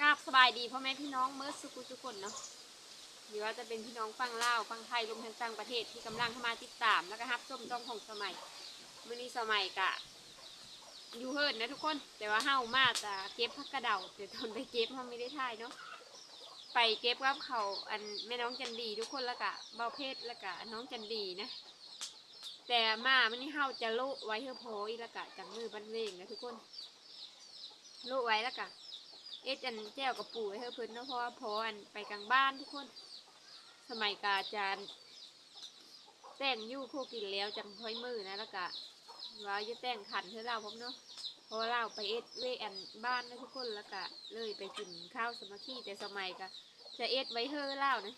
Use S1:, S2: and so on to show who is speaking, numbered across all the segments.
S1: กราบสบายดีพ่อแม่พี่น้องเมื่อสุกุทุกคนเนาะหรือว่าจะเป็นพี่น้องฟังเล่าฟังไทยรวมทั้งต่างประเทศที่กำลังเข้ามาติดตามแล้วก็รับชมต้องของสมัยมื่อนี้สมัยกะอยู่เฮิร์นนะทุกคน แต่ว่าเฮามาจะเก็บพักกระเดาแต่ตอนไปเก็บเฮาไม่ได้ถ่ายเนาะไปเก็บกับเขาอันแม่น้องจันดี ทุกคนแล้วก็เบาเพชรแล้วก็น้องจันดีนะแต่มามันนี่เฮาจะโลไว้เพื่อโพอีแล้วก็จากมือบันเวงนะทุกคน โลไว้แล้วก็ เอ็ดอันแจ้วกับปู่ไว้เพิ่นเนาะเพราะว่าพออันไปกลางบ้านทุกคน สมัยกาจารย์แต่งยู่คู่กินแล้วจังค่อยมือนะแล้วก็ว่าจะแต่งขันเพื่อเราพร้อมเนาะพราะว่าเราไปเอ็ดเวอันบ้านนะทุกคนแล้วก็เลยไปกินข้าวสมัคคีแต่สมัยก็จะเอ็ดไว้เฮ้อเล่านะ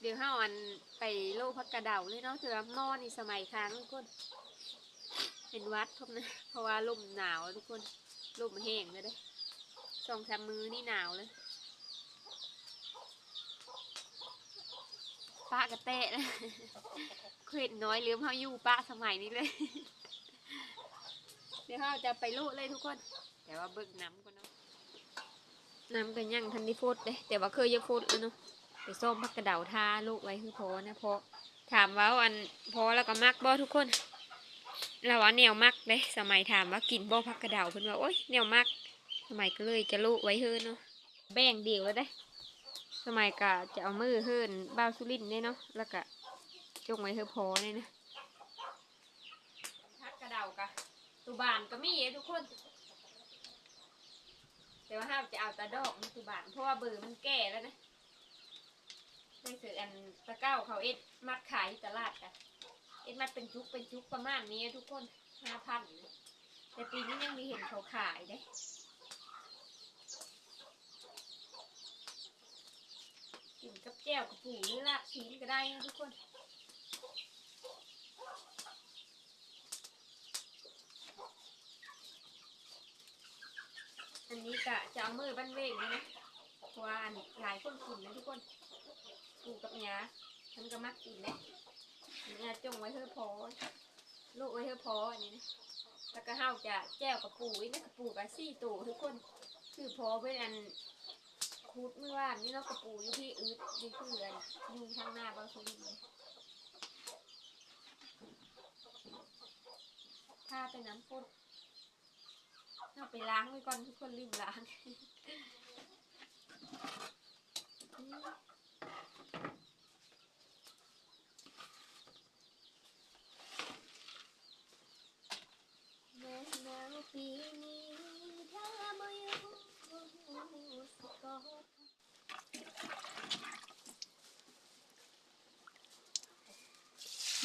S1: เดี๋ยวเฮาอันไปโลกพักกระเดาเลยเนาะถือว่าหม้อนี่สมัยค้างทุกคน เป็นวัดพบนะเพราะว่าลมหนาวทุกคนลมแห้งเลยเด้สองสามมือนี่หนาวเลยป้ากระเตะนะเคยเห็นน้อยลืมเขาอยู่ป้าสมัยนี้เลย เดี๋ยวเราจะไปลูเลยทุกคนแต่ว่าเบิกน้ำก่อนเนาะน้ำกันยังทันได้ฟดเลยแต่ว่าเคยจะฟดแล้วเนาะไปส้มพักกระเดาทาลูกไว้คือพอนะพอถามว่าอันพอแล้วก็มักบ่ทุกคน เราว่าแนวมักเด้สมัยถามว่ากินบ่พักกระเดาเพิ่นว่าโอ๊ยแนวมัก สมัยก็เลยจะลูกไว้เฮิรนเนาะแบ่งเดียวแล้วเด้สมัยก็จะเอามือเฮิรนบ้าวสุรินเนี่ยเนาะแล้วก็จงไว้เฮอพอเนี่ยนะพักกระเดากะตุบานก็มีเด้ทุกคน แต่ว่าห้ามจะเอาตาดอกมันตุบานเพราะว่าเบอร์มันแก่แล้วนะได้ซื้ออันตะเก้าเขาเอ็ดมัดขายที่ตลาดกัน เอ็ดมัดเป็นจุกเป็นจุกประมาณนี้ทุกคนห้าพันแต่ปีนี้ยังมีเห็นเขาขายเด้กินกับแก้วกับปูหรือละชิ้นก็ได้นะทุกคนอันนี้กะจะเอามือบ้านเวงนะเพราะว่านหลายคนกินนะทุกคนปูกับยาฉันก็มักกินนะ ยาจงไว้เพื่อพอลูกไว้เพื่อพออันนี้นะแล้วก็เฮาจะแจ้วกับปูอีกนะกับปูกับซี่ตูทุกคนคือพอเพื่อนอันคูดเมื่อวานนี่เนาะกับปูอยู่ที่อืดนี่คืออันอยูทางหน้าบานสุรินทร์เลยถ้าเป็นน้ำปุ้นเอาไปล้างไว้ก่อนทุกคนลืมล้าง แม้หนาวปีนี้ถ้าบ่อยู่สิกอด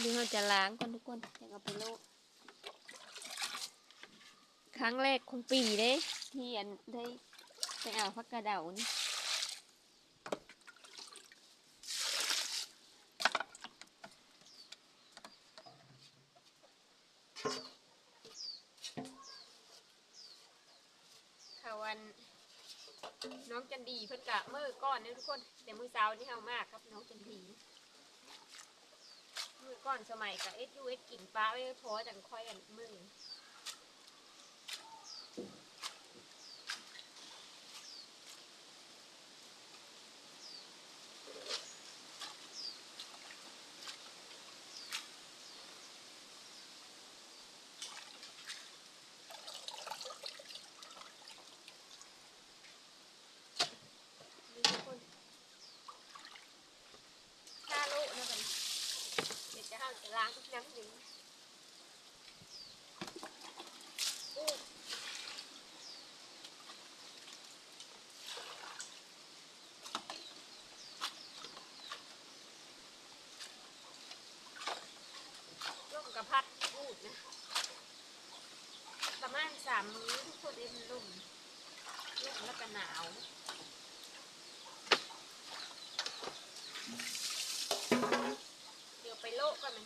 S1: เดี๋ยวเราจะล้างก่อนทุกคนเดี๋ยวเอาไปโลกครั้งแรกของปีเด้ที่อันได้ไปเอาพักกระเดานี่เขาวันน้องจันดีเพิ่นกะเมื่อก่อนเนี่ยทุกคนแต่มือเช้านี่เฮามากครับน้องจันดี ก่อนสมัยกะเอ็ดยูเอ็ดกินปลาไว้พอจังค่อยอันมือ นี่ทุกคนถ้าโลกนะกันเดี๋ยวจะห้ามจะ ล้างทุกน้ำหนึ่งร่มกับพัดพูดนะ ประมาณสามมื้อทุกคนเอ็นร่มร่มแล้วก็หนาว เดี๋ยวไป โลกกันไหม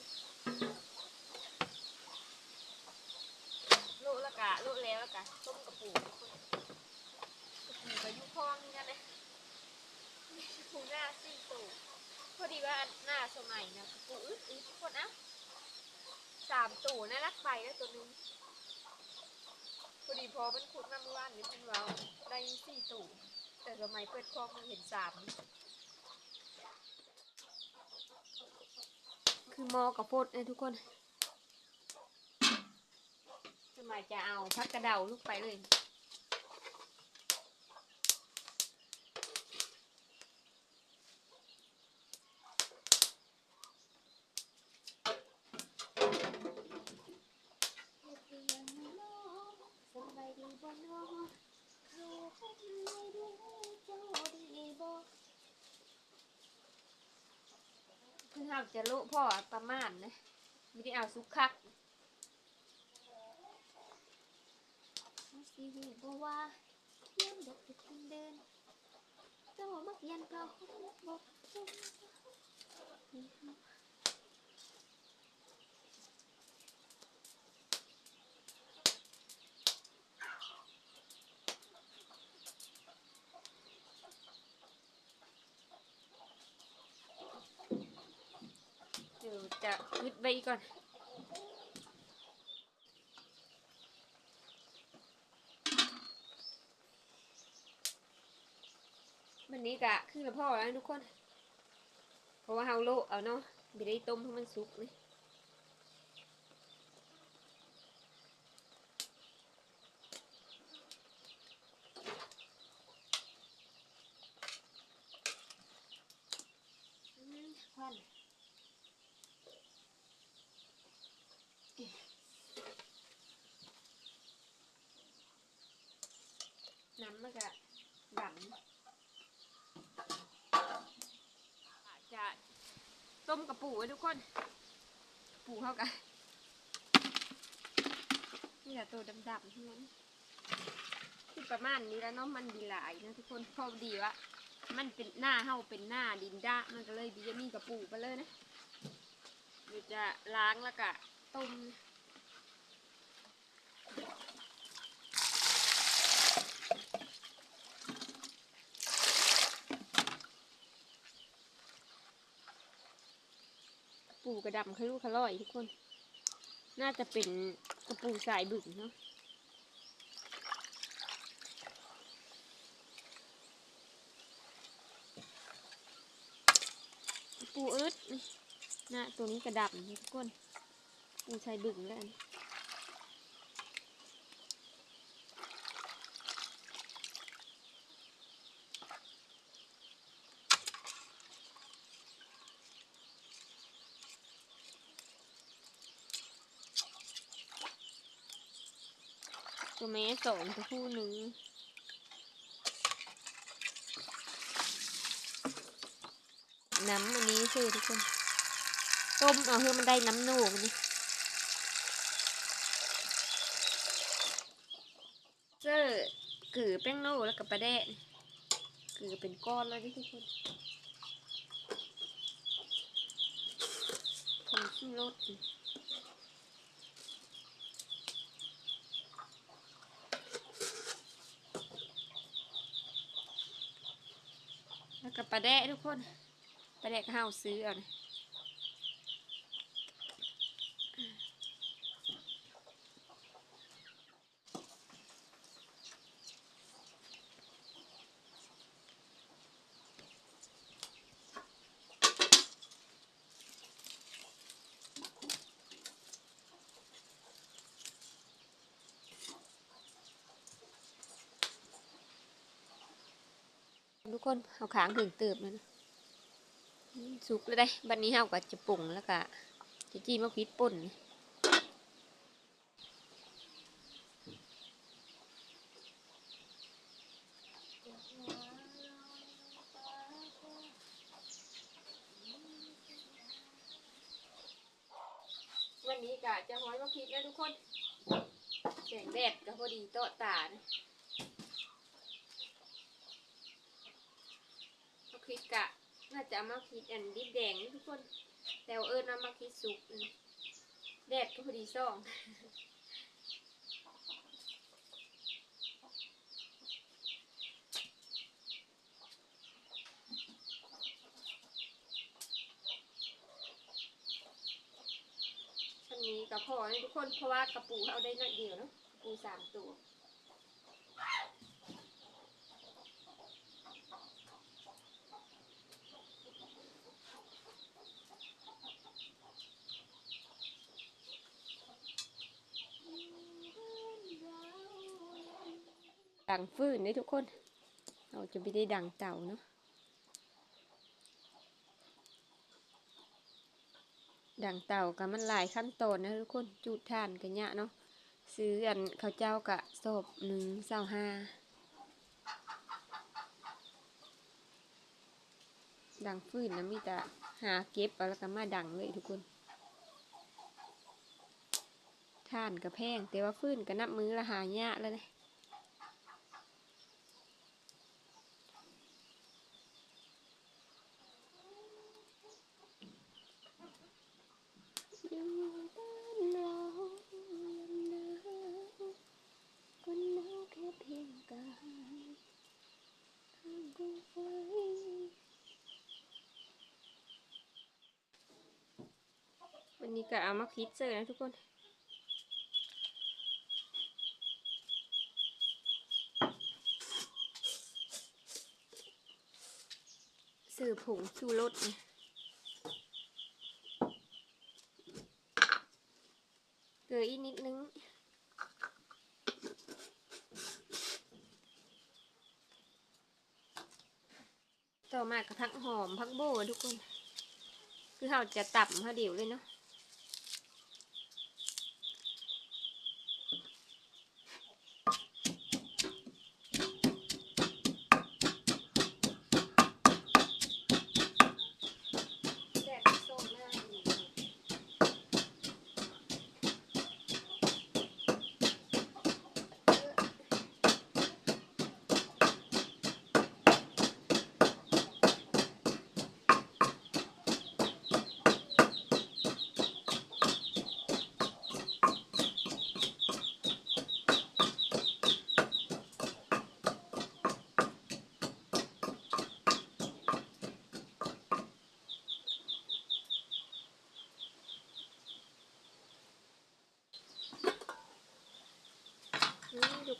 S1: โลกแล้วกะโลกแล้วแล้วกะต้มกระปูกระปูกับยุคองนี่กันนะปูหน้าสี่ตูพอดีว่าหน้าสมัยนะกระปูอึดอึดทุกคนเอ้าสามตู่น่ารักไปแล้วตัวนึงพอดีพอมันขุดมาเมื่อวานนี่เพิ่นว่าได้สี่ตู้แต่สมัยเปิดคลอกมันเห็นสาม คือมอกับโพดเนี่ยทุกคนสมัยจะเอาพักกระเดาลูกไปเลย สบายดีบ่น้องลูกไม่ได้เจ้าดีบ่ คือเราจะลุพ่อประมาณนะไม่ได้เอาสุกคักเอาสิเบ่ว่าเยี่ยมดอกเด็กคนเดินเจ้ามักยันเก่าบอก จะยึดไว้ก่อน วันนี้กะขึ้นละพ่อแล้วทุกคน เพราะว่าเฮาโลเอาเนาะไม่ได้ต้มให้มันสุกเลยอืมควันน้ำมันก็ดำ จะต้มกระปูไว้ทุกคนกระปู เข้ากันนี่แหละตัวดำๆทั้งนั้นประมาณนี้แล้วเนาะมันดีหลายนะทุกคนพอดีวะมันเป็นหน้าเฮาเป็นหน้าดินด้ามันก็เลยดีจะมีกระปูไปเลยนะเดี๋ยวจะล้างแล้วก็ต้ม กระปูกระดำขลุ่ขล่อยทุกคน น่าจะเป็นกระปูสายบึกเนาะปูอึดนะตัวนี้กระดับนี่ทุกคนปูชายบึงแล้ว แม่สองตัวผู้หนึ่งน้ำอันนี้คือทุกคน ต้มเอาเพื่อมันได้น้ำหนกนี่เจอกือแป้งโน่แล้วกับปลาแดะนี่กือเป็นก้อนแล้วนี่ทุกคนผงชูรส ล้วกับปลาแดะทุกคนไปแดกข้าวซื้อเอานะ ทุกคนเอาขางถึงเติบนะสุกแล้วได้บัดนนี้เฮาก็จะปรุงแล้วก็จะจี้มะพริกป่นวันนี้ก็จะห้อยมะพริกนะทุกคนแสงแดดก็พอดีโต๊ะตานะมะพริกกะ น่าจะมาคิดอันดิบแดงนี่ทุกคน แต่ว่าเอิญเอามาคิดสุกแดดก็พอดีซ่องอันนี้กับพอให้ทุกคนเพราะว่ากระปูเอาได้น้อยเดียวเนาะกระปูสามตัว ฟื้นเด้ทุกคน เราจะไม่ได้ดังเต่าเนาะดังเต่ากับมันหลายขั้นตอนนะทุกคนจุดทานกันยะเนาะซื้ออันข้าวเจ้ากะศพหนึ่งเศร้าห้าดังฟื้นนะมีแต่หาเก็บแล้วก็มาดังเลยทุกคนท่านกับแพงแต่ว่าฟื้นกับนับมือละหายะแล้วเนี่ย อยู่บ้านเราลำหนาวก็หนาวแค่เพียงกายข้างกองไฟวันนี้ก็เอามาพิซเซอนะทุกคนสื่อผงชูรสไงเลืออีกนิดนึง ต่อมากระทักหอมพักโบทุกคน คือเราจะตับเขาเดี๋ยวเลยเนาะ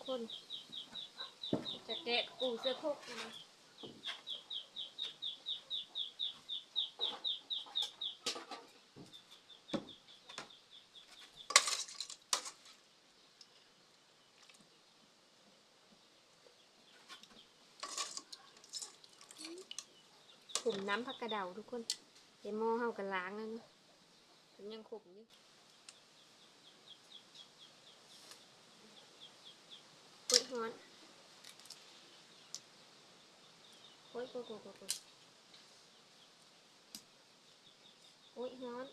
S1: คนจะแกะปูเสื้อโคกนะผมน้ำผักกระเดาทุกคนเดโมเฮากันล้างแล้วนะมันยังขมอยู่ โอ้ย ฮ้อนโอ้ยโอ้ยโอ้ยโอ้ยโอ้ยโอ้ยฮ้อน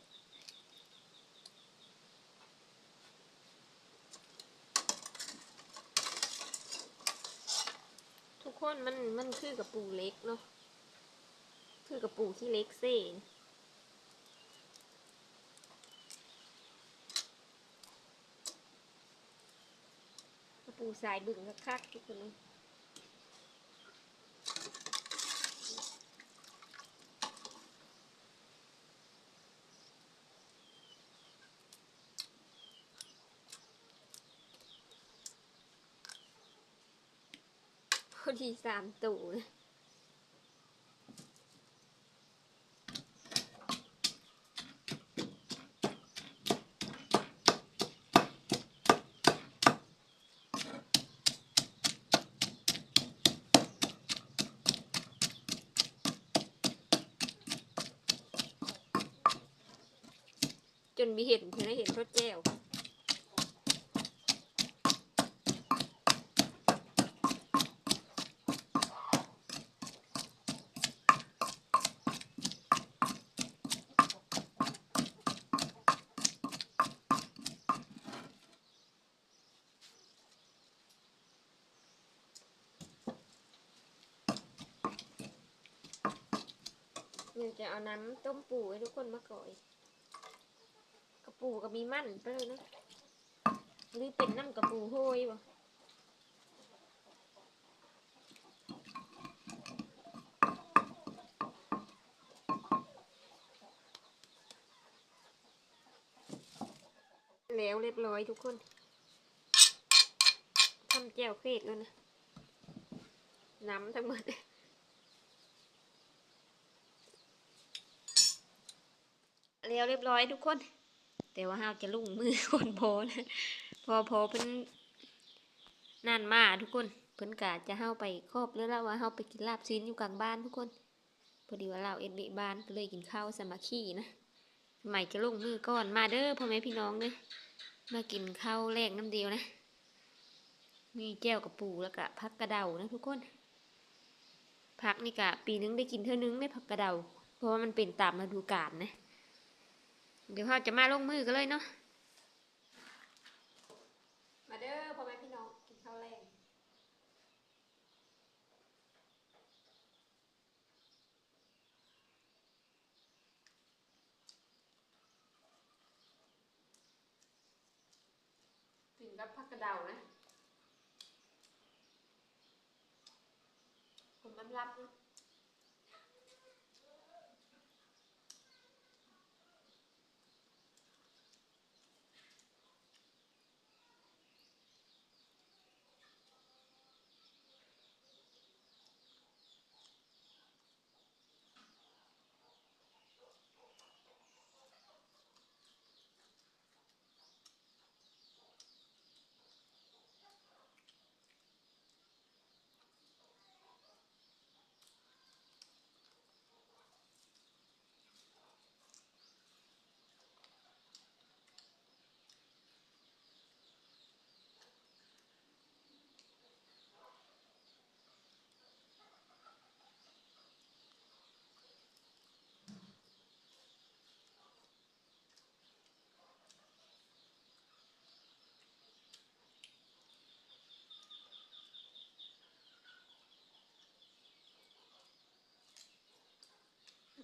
S1: ทุกคนมันมันคือกับปูเล็กเนาะคือกับปูที่เล็กเซ่นกระ ปูสายบึงคักๆทุกคนพอดีสามตู่นะจ นมีเห็นเพื่อให้เห็นรถแก้วเดี๋ยวจะเอาน้ำต้มปูให้ทุกคนมาก่อย ปูก็มีมั่นไปเลยนะหรือเป็นน้ำกระปูโห้ยบ่แล้วเรียบร้อยทุกคนทำแจวเฟดแล้วนะ น้ำทั้งหมดแล้วเรียบร้อยทุกคน แต่ว่าห้าวจะลุ่งมือคนพอนะพอพอเพิ่นนั่นมาทุกคนเพิ่นกะจะเฮาไปครอบแล้วละว่าเฮาไปกินลาบซีนอยู่กลางบ้านทุกคนพอดีว่าเราเอ็ดเบบ้านก็เลยกินข้าวสมัคคีนะสมัยจะลุ่งมือก่อนมาเด้อพ่อแม่พี่น้องเด้อมากินข้าวแรกน้ำเดียวนะมีแก้วกับปูแล้วก็ผักกระเดานะทุกคนผักนี่กะปีนึงได้กินเท่านึงได้ผักกระเดา เพราะว่ามันเป็นตามฤดูกาลนะ เดี๋ยวเราจะมาลงมือกันเลยเนาะ มาเด้อพ่อแม่พี่น้องกินข้าวแรงกินกับผักกระเดานะผมมันรับนะ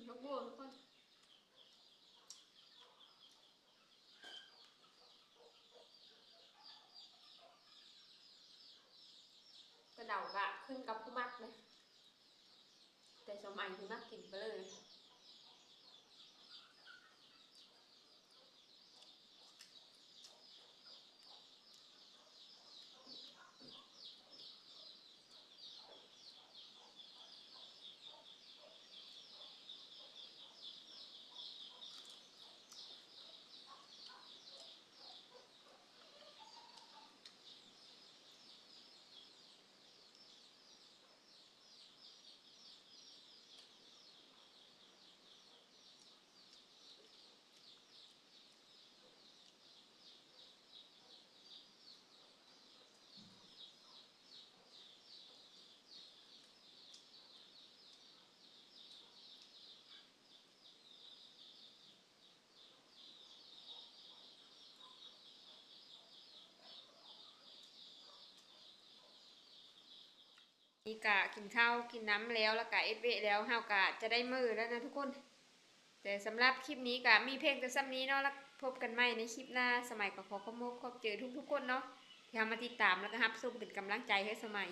S1: ลูกบัวทุกคนกระเดากะ ขึ้นกับผู้มักเลย แต่สมัยผู้มักกินไปเลย นี่กะกินข้าวกินน้ำแล้วแล้วกะเอฟเวแล้วเฮากะจะได้มือแล้วนะทุกคน แต่สำหรับคลิปนี้กะมีเพลงแต่ซ้ำนี้เนาะแล้วพบกันใหม่ในคลิปหน้าสมัยก็ขอขอบคุณขอบเจอทุกๆคนเนาะที่ทำมาติดตามแล้วก็ฮับชมเป็นกำลังใจให้สมัย